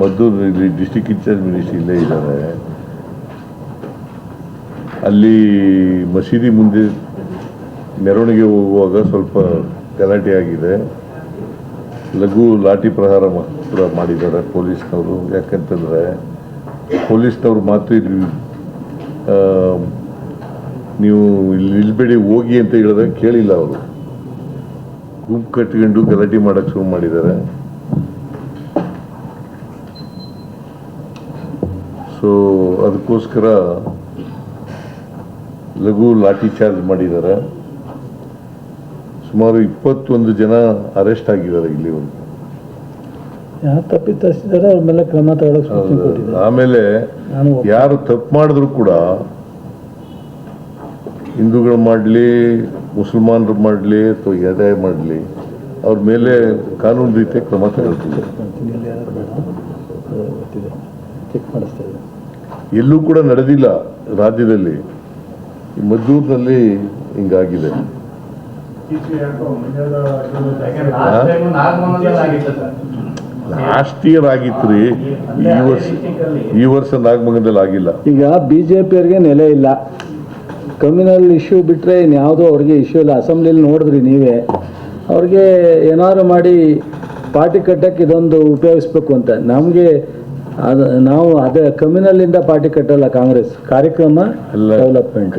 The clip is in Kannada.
ಮದ್ದೂರು ಇಲ್ಲಿ ಡಿಸ್ಟಿಕ್ ಇನ್ಚಾರ್ಜ್ ಮಿನಿಸ್ಟ್ರಿ ಇಲ್ಲೇ ಇದ್ದಾರೆ. ಅಲ್ಲಿ ಮಸೀದಿ ಮುಂದೆ ಮೆರವಣಿಗೆ ಹೋಗುವಾಗ ಸ್ವಲ್ಪ ಗಲಾಟೆ ಆಗಿದೆ. ಲಘು ಲಾಠಿ ಪ್ರಹಾರ ಕೂಡ ಮಾಡಿದ್ದಾರೆ ಪೊಲೀಸ್ನವರು. ಯಾಕಂತಂದರೆ ಪೊಲೀಸ್ನವ್ರು ಮಾತು ಇಲ್ಲಿ ನೀವು ಇಲ್ಲಿ ನಿಲ್ಬೇಡಿ, ಹೋಗಿ ಅಂತ ಹೇಳಿದಾಗ ಕೇಳಿಲ್ಲ ಅವರು. ಗುಂಪು ಕಟ್ಕೊಂಡು ಗಲಾಟೆ ಮಾಡೋಕ್ಕೆ ಶುರು ಮಾಡಿದ್ದಾರೆ. ಸೊ ಅದಕ್ಕೋಸ್ಕರ ಲಘು ಲಾಠಿ ಚಾರ್ಜ್ ಮಾಡಿದ್ದಾರೆ. ಸುಮಾರು ಇಪ್ಪತ್ತೊಂದು ಜನ ಅರೆಸ್ಟ್ ಆಗಿದ್ದಾರೆ ಇಲ್ಲಿ ಯಾರು ತಪ್ಪಿತಸ್ಥಿದ್ದಾರೆ ಅವ್ರ ಮೇಲೆ ಕ್ರಮ ತಗೊಳ್ಳೋಕೆ ಆಮೇಲೆ ಯಾರು ತಪ್ಪು ಮಾಡಿದ್ರು ಕೂಡ ಹಿಂದೂಗಳು ಮಾಡಲಿ ಮುಸಲ್ಮಾನರು ಮಾಡಲಿ ಅಥವಾ ಯಾರೇ ಮಾಡಲಿ ಅವ್ರ ಮೇಲೆ ಕಾನೂನು ರೀತಿಯ ಕ್ರಮ ತಗೊಳ್ತೀವಿ ಚೆಕ್ ಮಾಡಿಸ್ತಾ ಇದೆ ಎಲ್ಲೂ ಕೂಡ ನಡೆದಿಲ್ಲ ರಾಜ್ಯದಲ್ಲಿ. ಮದ್ದೂರಿನಲ್ಲಿ ಹಿಂಗಾಗಿದೆ. ಲಾಸ್ಟ್ ಇಯರ್ ಆಗಿತ್ತು ರೀ ಈ ವರ್ಷ ಈ ವರ್ಷ ನಾಗಮಂಗಲದಲ್ಲಿ ಆಗಿಲ್ಲ. ಈಗ ಬಿ ಜೆ ಪಿಯವ್ರಿಗೆ ನೆಲೆ ಇಲ್ಲ. ಕಮ್ಯುನಲ್ ಇಶ್ಯೂ ಬಿಟ್ಟರೆ ಇನ್ಯಾವುದೋ ಅವ್ರಿಗೆ ಇಶ್ಯೂ ಇಲ್ಲ. ಅಸೆಂಬ್ಲಿಲಿ ನೋಡಿದ್ರಿ ನೀವೇ. ಅವ್ರಿಗೆ ಏನಾದ್ರು ಮಾಡಿ ಪಾರ್ಟಿ ಕಟ್ಟಕ್ಕೆ ಇದೊಂದು ಉಪಯೋಗಿಸ್ಬೇಕು ಅಂತ. ನಮಗೆ ಅದು ನಾವು ಅದೇ ಕಮ್ಯುನಲ್ಲಿಂದ ಪಾರ್ಟಿ ಕಟ್ಟಲ್ಲ ಕಾಂಗ್ರೆಸ್. ಕಾರ್ಯಕ್ರಮ ಡೆವಲಪ್ಮೆಂಟ್